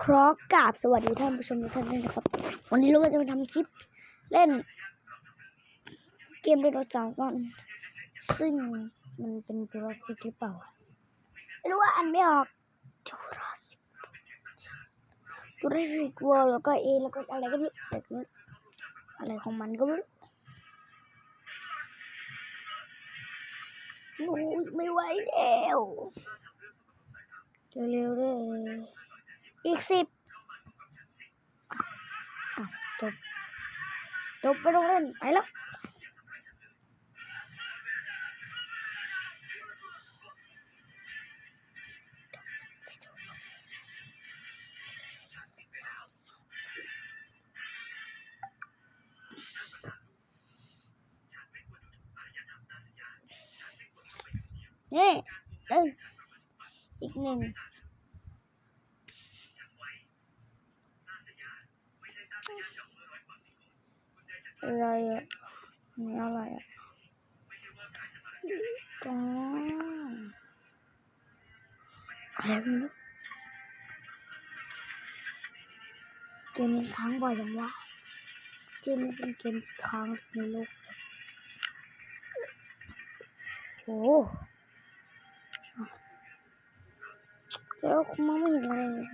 ครอกาบสวัสดีท่านผู้ชมทุกท่านด้วยนะครับ วันนี้เราก็จะมาทำคลิปเล่น เกมไดโนเสาร์กันซึ่งมันเป็นจูราสสิกหรือเปล่าไม่รู้ว่าอันไม่ออกจูราสสิกจูราสสิกวอลแล้วก็เอแล้วก็อะไรก็ไม่รู้อะไรอะไรของมันก็ไม่รู้ไม่ไหวแล้วเร็วๆเลย อีกสิบจบจบไปโรงเล่นไปแล้วนี่เอ้ยอีกหนึ่ง อะไรอะนี่อะไรอะอ๋ออะไรไม่รู้เกมค้างบ่อยจังวะเกมเป็นเกมค้างในโลกโอ้แล้วคุณมองไม่เห็นอะไรเลย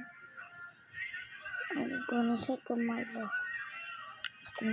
อันนี้ตัวนี้ใช่ตัวใหม่เหรอจริง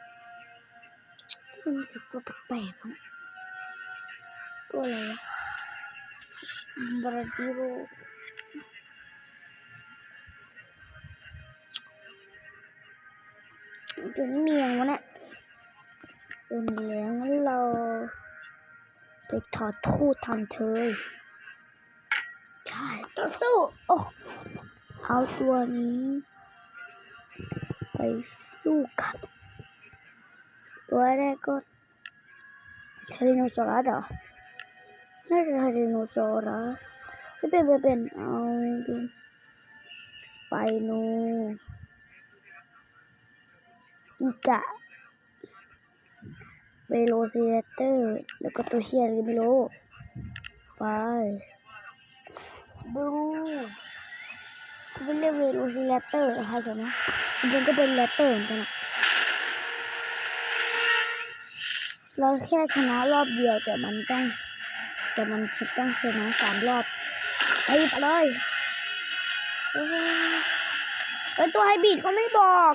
มันมีสัตวให้บิดมันก็ยังมามันรู้สึกตัวแปลกๆตัวอะไรอะบราดิโรตัวนี้มีอย่างวะเนี่ยเป็นเหลืองงั้นเรา ไปถอดทูตทางเธอใช่ต้อสู้โอ้เอาตัวนี้ ไปสู้กับ ตัวแรกก็เทริโนซอรัสเหรอน่าจะเทริโนซอรัสไม่เป็นไม่เป็นเอาเป็นสไปโนอีกะเวโรซิเลเตอร์ แล้วก็ตัวเชียอะไรก็ไม่รู้ไปบลูเขาเรียกเวโรซิเลเตอร์นะคะใช่ไหมมันก็เป็นเลเตอร์เหมือนกันอะ เราแค่ชนะรอบเดียวแต่มันต้อง แต่มันต้องชนะสามรอบไปไปเลยเอ้ยเอ้ยตัวไฮบริดเขาไม่บอก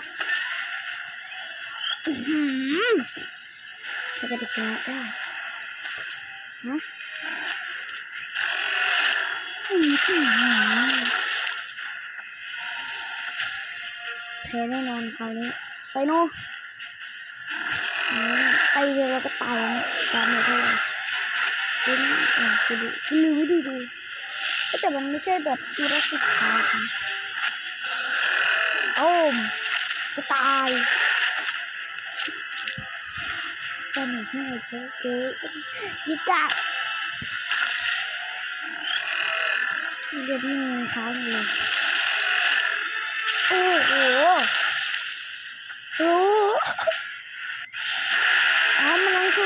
อื้อหือเราจะไปชนะได้ฮะอืมอืมแพ้แน่นอนคราวนี้ไปโน ไปเดียวเราก็ตายแล้วตามเลยเท่าไหร่ดูนะอะกูดูกูลืมวิธีดูแต่มันไม่ใช่แบบจูราสสิกพาร์คโอ้มกูตายตอนไหนที่เราเจอเจอยิกะเรียบนี่มันค้างเลยโอ้โหโอ้โหอ๋อ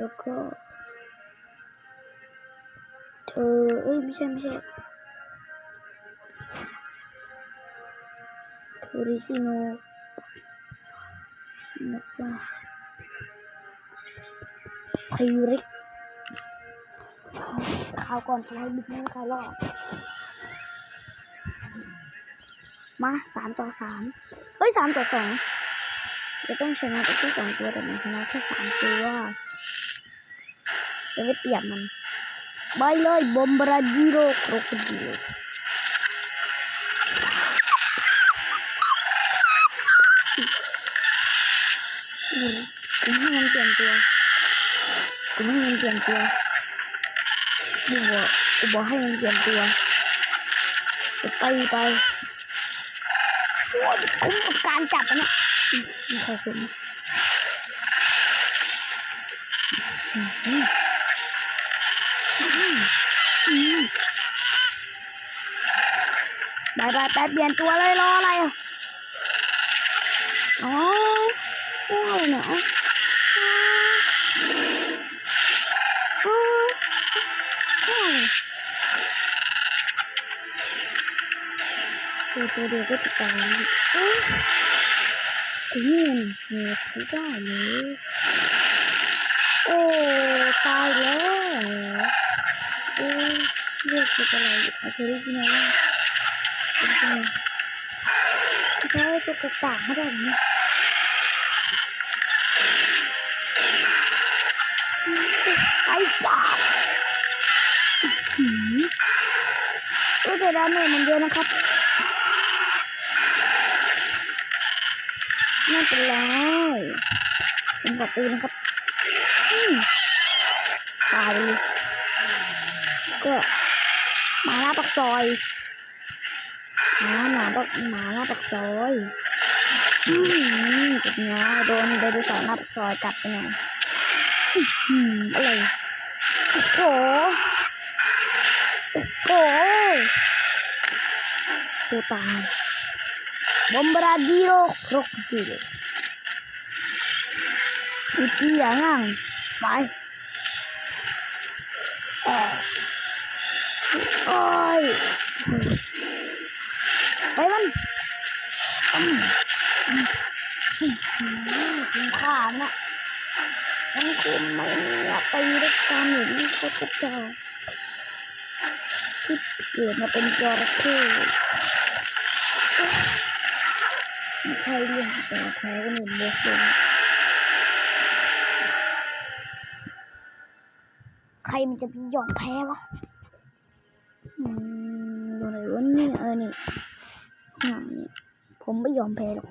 แล้วก็เออาบอมบราดิโรครบจิโลแล้วก็ เธอ เอ้ย ไม่ใช่ ไม่ใช่ทอริซิโนแล้วก็ไพริกข่าวก่อนใครบิ๊กไม่ใครรอดมาสามต่อสามเฮ้ยสามต่อสองจะต้องชนะไปแค่สองตัวแต่มันชนะแค่สามตัว จะได้เปรียบมันไปเลยบอมบราดิโรโครโคดิโลกูให้มันเปลี่ยนตัวกูไม่ให้มันเปลี่ยนตัวกูบอกกูบอกให้มันเปลี่ยนตัวไปไปโอ้ยคุ้มกับการจับอะเนี่ยอืมมีใครสน ไปไปไปเปลี่ยนตัวเลยรออะไรอะอ๋อว้าวเนาะอ๋ออ๋ออ๋อตัวตัวเดียวก็จะตายเอ้ยไอ้นี่มันเหตุไม่ได้เลยโอ้ ตายแล้ว เอ้ยเรียกเป็นอะไรอาจจะได้ยินอะไรเป็นไงจะได้ตัวกระต่ายไม่ได้ไหมไอ้สัตว์หืมโอ้แต่ดาเมจมันเยอะนะครับไม่เป็นไรผมขอตีนะครับตายเลยก็หมาปักซอยหมาหมาปักหมาล่าปักซอยอืมเป็นไงโดนไดโนเสาร์หน้าปักซอยกัดไปหน่อยอืมอะไรโอ้โหโอ้โหตัวตายบอมบราดิโรครกจิลอีกทีอย่างงั้นไปเอ่อ โอ้ยไปมันอืมอืมอืมอืมคุ้มค่านะมันคมไหมเนี่ยไปด้วยกันอย่างนี้โคตรเจ้าที่เกิดมาเป็นจระเข้ไม่ใช่เรื่องแต่แพ้ก็เหมือนเดิมใครมันจะไปยอมแพ้วะ ข้างหลังนี่ผมไม่ยอมแพ้หรอก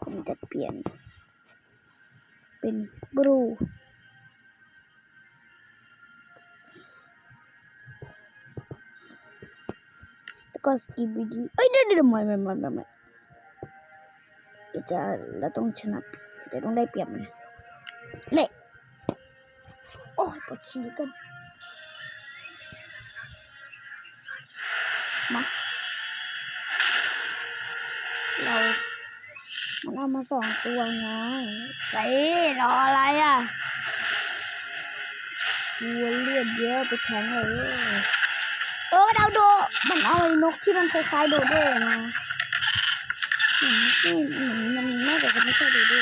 ผมจะเปลี่ยน เป็นบลูแล้วก็สกีบีดีเอ้ยเดี๋ยวเดี๋ยวไม่ไม่ไม่ไม่เดี๋ยวจะเราต้องชนะเดี๋ยวต้องได้เปรียบมันเละโอ้ยปวดฉี่กัน มาสองตัวไงไปรออะไรอะวัวเลือดเยอะไปแทงเลยเออดาวโด มันเอาไอ้นกที่มันคล้ายๆโดโดมาเหมือนม่ใช่เหมือนมันน่าจะไม่ใช่โดโด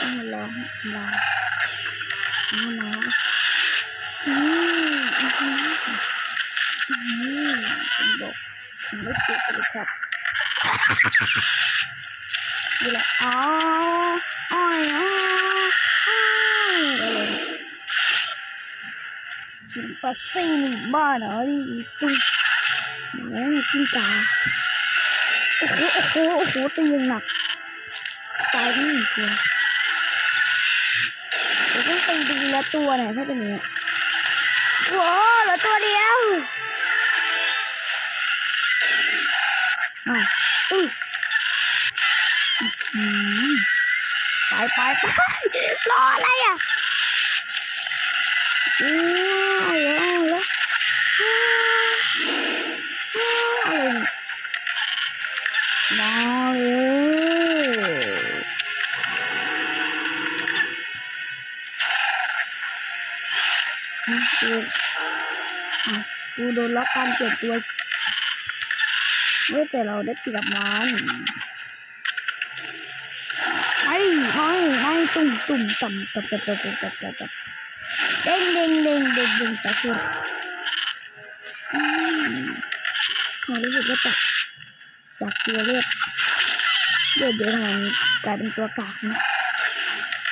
มันร้องร้องมามาอืมอืมอืมอืมผมบอกไม่เจ็บเลยครับ นี่แหละอ๋ออ้อยอ้อยอ้อยอะไรชิมปัสซี่นี่บ้าเหรอนี่ตุ้งโอ้ยกิ้งกาโอ้โหโอ้โหโอ้โหตีย่างหนักตายไม่หนึ่งตัวเดี๋ยวต้องตีดีละตัวหน่อยถ้าเป็นอย่างนี้โว้เหลือตัวเดียวอ้าวอุ้ยอื้อ ไปไปไปรออะไรอะอ้าวเอาแล้วอาแล้วอ้าวอะไรมาเลยอะกูอะกูโดนล็อกการเปลี่ยนตัวเมื่อแต่เราได้เปรียบมัน ไม่ไม่ไม่ตุ่มตุ่มต่ำต่ำต่ำต่ำต่ำต่ำต่ำเด้งเด้งเด้งเด้งเด้งสักทีอืมรู้สึกว่าจากจากตัวเลือดเลือดเยอะขนาดนี้กลายเป็นตัวกากนะ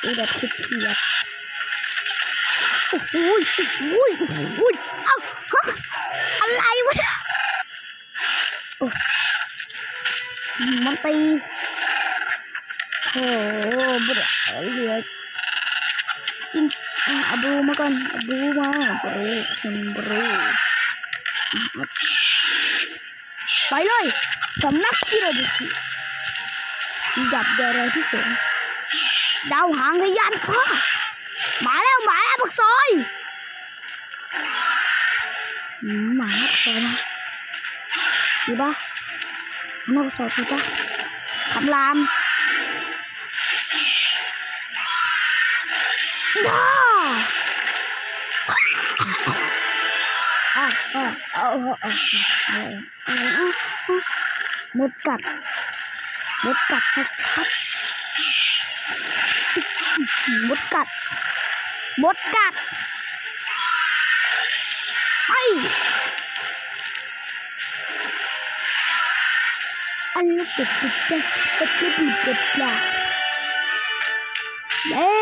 ดูแบบคิดเพียดโอ้โหโอ้ยโอ้โหโอ้ยเอ้าฮะอะไรวะเนี่ยโอ้มันตี โอ้บุตรเหลือกินอาบูมาก่อนอาบูมาบรูคุณบรูไปเลยสำนักที่เราดูสิดับเดยวเร็วที่สุดดาวหางทะยานฟ้ามาแล้วมาแล้วปักซอยอืมาแล้วปักซอยนะดีปะมาปักซอยดีปะคำราม มดกัดมดกัดชัดๆมดกัดมดกัดไออันนี้ติดติดติดติดติดติดติดละเย้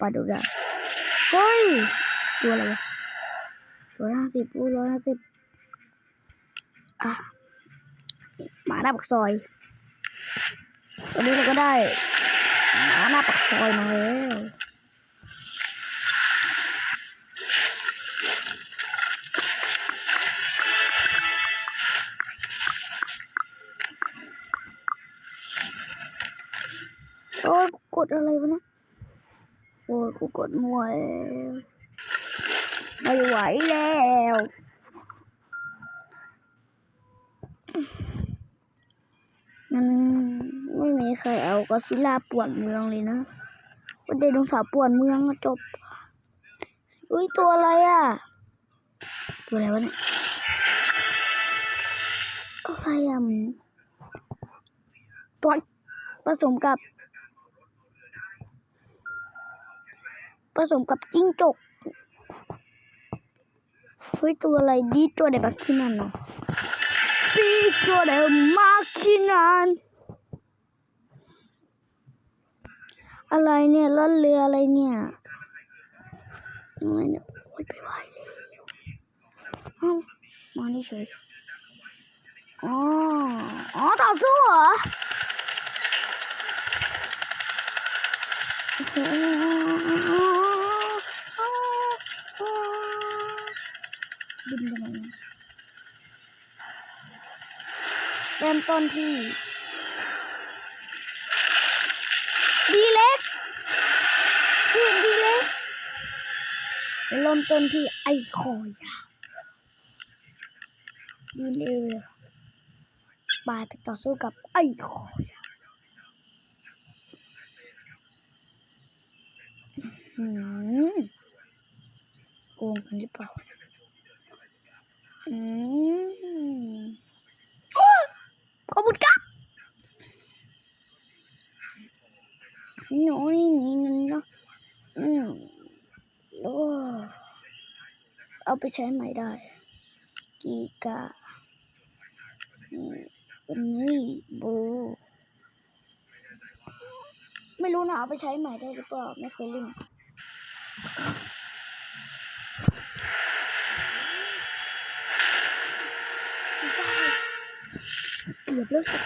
ปลาดุกอะเฮ้ย ตัวอะไรวะตัวห้าสิบอู้ร้อยห้าสิบอะหมาหน้าปักซอย ตอนนี้เราก็ได้หมาหน้าปักซอยมาแล้วโอ้กดอะไรวะเนี่ย โอ้ยกูกดมัวแล้วไม่ไหวแล้วมันไม่มีใครเอาก็อซิล่าป่วนเมืองเลยนะว่าไดโนเสาร์ป่วนเมืองจบ อุ้ยตัวอะไรอะ ตัวอะไรวะเนี่ยอะไรอะมันตัวผสมกับ ผสมกับจิ้งจกเฮ้ยตัวอะไรดีตัวไหนบักขี้นันเนาะดีตัวไหนมาขี้นันอะไรเนี่ยล่อนเรืออะไรเนี่ยอะไรเนี่ยโอ๊ยไปไหวแล้วเอ้ามานี่เฉยอ๋ออ๋อต่อสู้เหรอโอ้โห บินไปไหนเริ่มต้นที่ดีเล็กคือดีเล็กเริ่มต้นที่ไอ้คอยาวดีเล็กบายไปต่อสู้กับไอ้คอยาอืมโกงกันหรือเปล่า อืมโอ้ขอบคุณครับน้อยนี่นั่นเนาะอืมโอ้เอาไปใช้ใหม่ได้ กีกาอืมอันนี้บูไม่รู้นะเอาไปใช้ใหม่ได้หรือเปล่า ไม่เคยเล่น เกือบแล้วสิ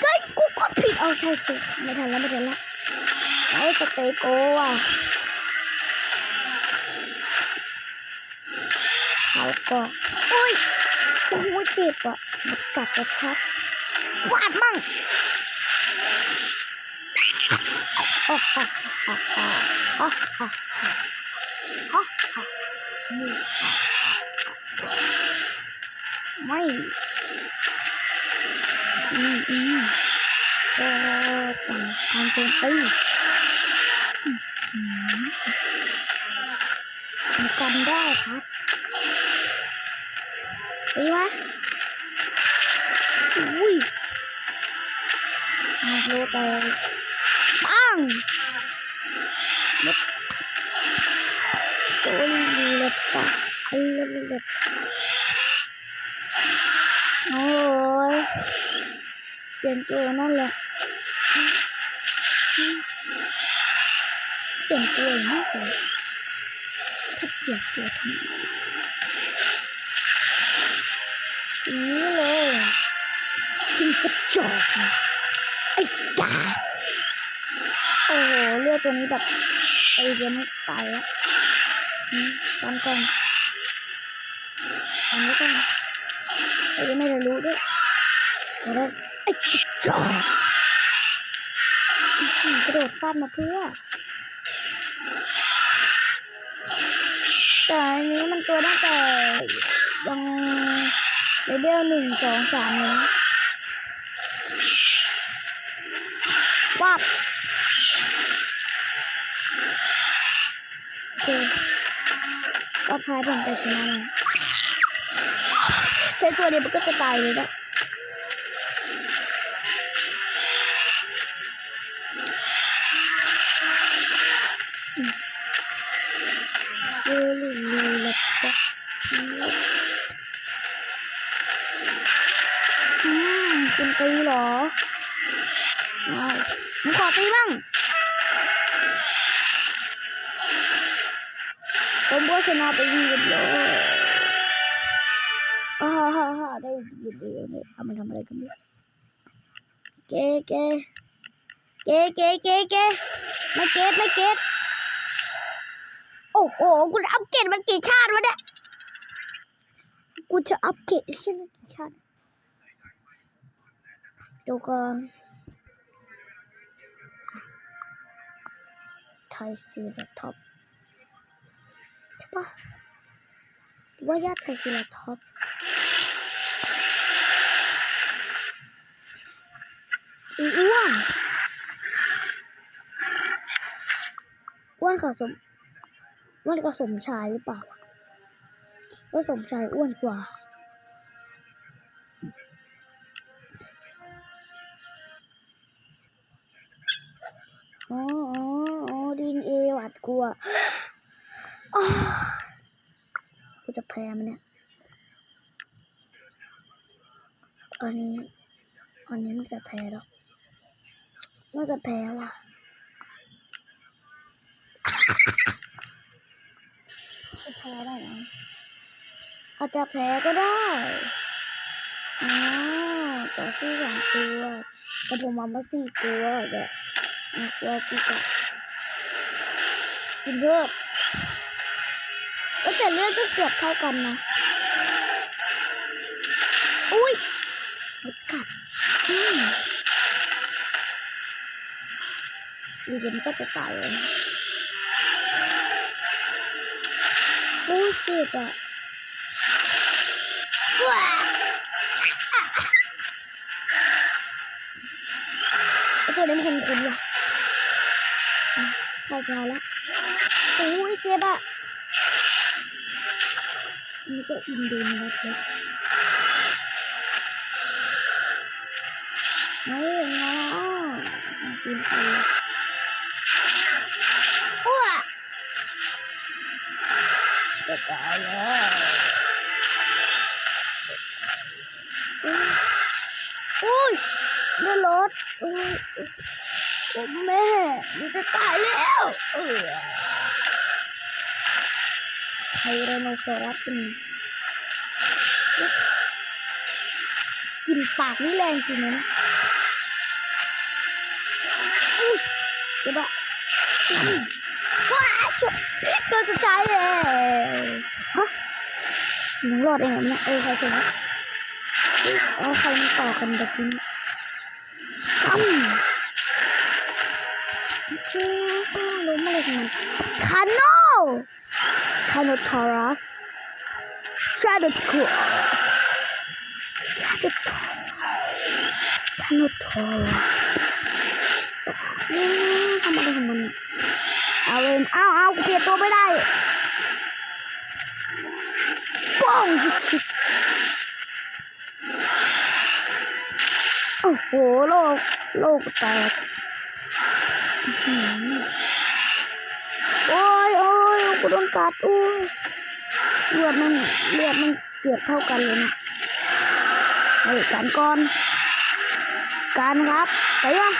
เฮ้ยกูกดผิดเอาใช่สิไม่ทันแล้วไม่ทันแล้วไอ้สเตโกว่ะเขาก็อุ้ยโอ้โหเจ็บอะมันกัดกระชับฟาดมั่งฮ่าฮ่าฮ่าฮ่าฮ่าฮ่าฮ่าไม่ อืมอืมเออต่างทางโจมตีอืมมันกันได้ครับตีมาอุ้ยมาโลดไปปังหมดโซลีเลตตาอัลเลเลตโอ้ย เปลี่ยนตัวนั่นแหละเปลี่ยนตัวอย่างมากเลยถ้าเปลี่ยนตัวทำไมอย่างนี้เลยทิ้งกระจอกไอ้กาโอ้โหเลือดตัวนี้แบบไอ้เดียวไม่ตายแล้วอืมตามก่อนตามไว้ก่อนไอ้ยังไม่ได้รู้ด้วยแล้วไอ้ จอกอื้อหือกระโดดฟาดมาเพื่อ แต่อันนี้มันตัวตั้งแต่ยังเลเวลหนึ่งสองสามเลยนะวับโอเคก็พายผมไปชนะมันใช้ตัวเดียวมันก็จะตายเลยนะ ตีเหรออ้าวผมขอตีบ้างผมก็ชนะไปยีนเลยอ่าฮ่าฮ่าได้ยีนเดียวเลยทำมันทำอะไรกันเนี่ยเก๋เก๋เก๋เก๋เก๋เก๋ไม่เก็ตไม่เก็ตโอ้โหกูจะอัปเกรดมันกี่ชาติวะเนี่ยกูจะอัปเกรดใช่ไหมกี่ชาติ ดี๋ยวก่อนไทยซีแล็ปท็อปใช่ปะว่าญาไทยซีแล็ปท็อปอีอ้วนอ้วนกับสมอ้วนกับสมชายหรือเปล่าว่าสมชายอ้วนกว่า อ๋ออ๋ออ๋อดินเอหวัดกลัวอ้าวกูจะแพ้มันเนี่ยอันนี้อันนี้มันจะแพ้แล้วน่าจะแพ้ว่ะจะแพ้ได้ไหมอาจจะแพ้ก็ได้อ๋อต่อสู้สองตัวแต่ผมมามาสี่ตัวเดี๋ยวอะ เรากินกับกินเลือดเอ้ยแต่เลือดก็เกือบเท่ากันนะ อุ้ยมดกัดอืมดีเจมันก็จะตายเลยนะอุ้ยเจ็บอะว้าไอ้ตัวนี้มันคุ้นว่ะ เข้าใจแล้วโอ้ยเจ็บอะนี่ก็อินโดนีเซียไม่ยังไงอะกินไปอ้วจะตายแล้วอุ้ยเลือดรถอุ้ยโอ้แม่ มันจะตายแล้วเออไทรโนซอรัสเป็นไงกินปากนี่แรงจริงนะอุ้ยจ็บอะอุ้ยว้าตัวตัวสุดท้ายแล้วฮะยังรอดเองเหรอเนี่ยเออใครเสร็จแล้วเฮ้ยเอาใครมาต่อกันตะกี้นี้ รู้มาเลยมันคาโนคาโนทอรัสชาดทอรัสชาดทอคาโนทอรัสทำอะไรของมันเอาเองเอาเอาเปลี่ยนตัวไม่ได้ป้องจิ๊กโอ้โหโลกโลกแตก โอ้ยโอ้ยกูโดนกัดโอ้ยเลือดมันเลือดมันเกือบเท่ากันเลยนะเฮ้ยการก่อนการครับไปวะ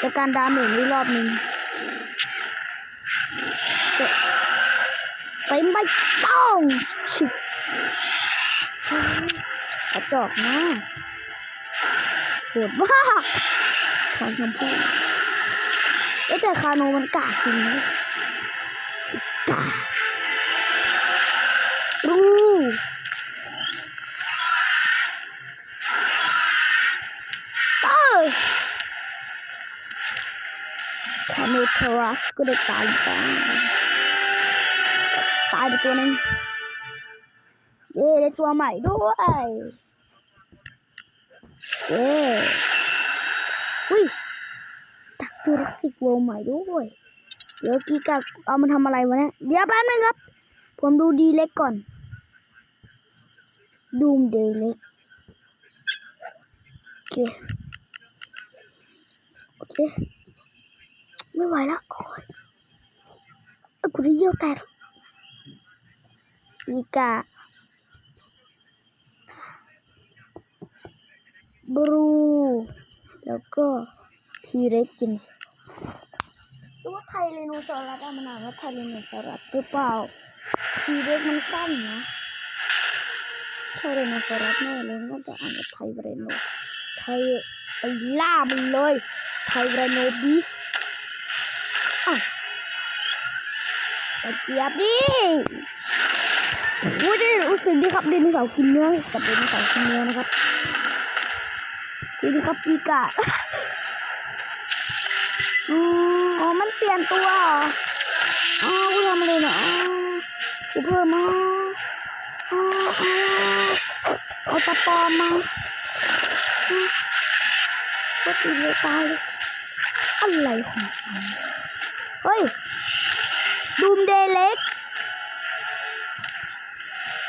จะการดาเมจนี้รอบหนึ่งไปไม่ต้องชิบกระจอกนะโหดมากขอคำพูด เอ้ยแต่คาโนมันกากจริงอีกกากรู้เออคาโนทรัสก็ได้ตายไปตายไปตัวนึงเย้ได้ตัวใหม่ด้วยเย้อ ตักตัวรักสิกโวใหม่ด้วยเดี๋ยวกีกาเอามาทำอะไรวะเนี่ยเดี๋ยวแป๊บนึงครับ ผมดูดีเล็กก่อน ดูมเดเล็กโอเคโอเค ไม่ไหวแล้วโอ้ยกูได้เยี่ยวแตกอีกาบรู แล้วก็ทีเร็กจินส์ หรือว่าไทเรโนซอรัสมันอ่านว่าไทเรโนซอรัสหรือเปล่าทีเร็กมันสั้นนะไทเรโนซอรัสแน่เลยก็จะอ่านว่าไทเรโนไทไปล่ามันเลยไทเรโนบิสอ้าวตะเกียบดิวู้ได้รู้สึกดีครับไดโนเสาร์กินเนื้อกับไดโนเสาร์กินเนื้อนะครับสวัสดีครับกีกะอ๋ออ๋อมันเปลี่ยนตัวออ๋อกูทำอะไรเนี่ยกูเพิ่มมาอ๋ออ๋อเอาตะปอมมาอ๋อก็ตีเลยตายเลยอะไรของมันเฮ้ยดูมเดเล็ก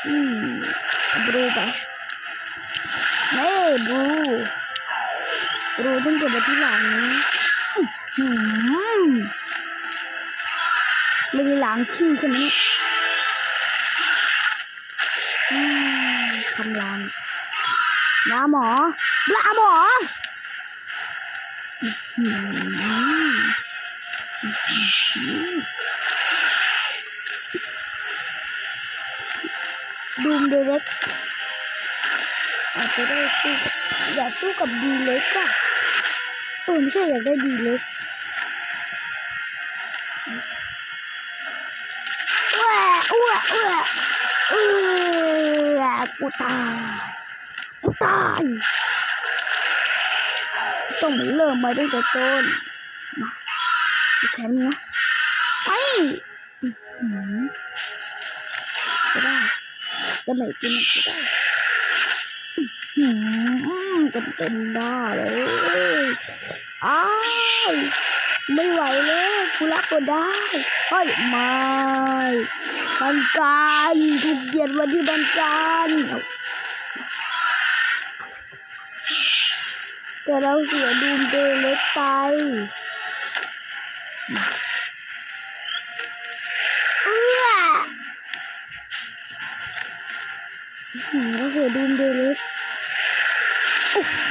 อืมบรูไปเฮ้ยบรูบรูต้องเก็บไว้ที่หลังนะอืม ไม่ได้ล้างขี้ใช่ไหมเนี่ยทำล้างลาหมอลาหมอดูมเดเล็กอาจจะได้สู้อยากสู้กับดีเล็กอะเออไม่ใช่อยากได้ดีเล็ก แหวะอ้วแหวะเออกูตายกูตายต้องเริ่มมาตั้งแต่ต้นมาดูแขนมึงนะไปก็ได้ก็ไหนกินก็ได้อืมเต็มเต็มๆหน้าเลยอ้าย ไม่ไหวเลยกูรักก็ได้เฮ้ยไม่บันการกูเกลียดวันที่บันการแต่เราเสียดูมเดเล็กไปเอื้อหืมเราเสียดูมเดเล็กโอ้โห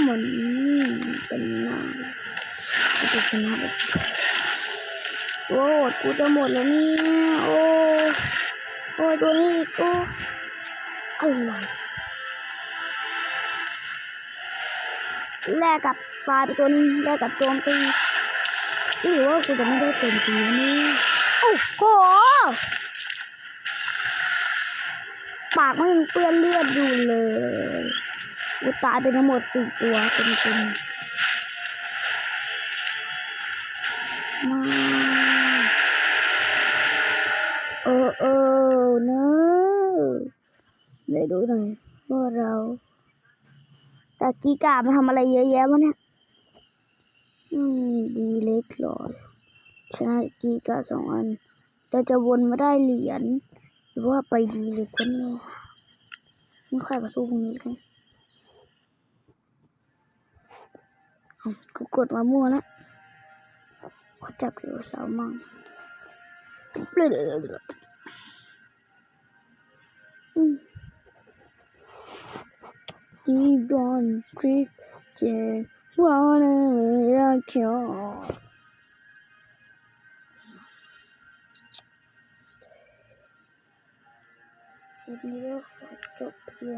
เหมือนเป็นหน้า จะชนะแบบโอ้กูจะหมดแล้วเนี่ย โอ้ โอ้ตัวนี้อีกโอ้อะไรแลกกับตายไปตัวนึงแลกกับโจมตีหรือว่ากูจะไม่ได้โจมตีนี่โอ้โหปากมันยังเปื้อนเลือดอยู่เลย กูตายไปทั้งหมดสี่ตัวเต็มๆ มาเออเออเนอะไหนดูหน่อยว่าเราแต่กีกามาทำอะไรเยอะแยะวะเนี่ยอืมดีเล็กหรอชนะกีกาสองอันแต่จะวนมาได้เหรียญหรือว่าไปดีเล็กวะเนี่ยไม่ใครมาสู้พวกนี้กันกูกดมามั่วแล้ว ขอจับไดโนเสาร์มั่งอืม He don't trick Jane run away like you คลิปนี้ก็ขอจบเพี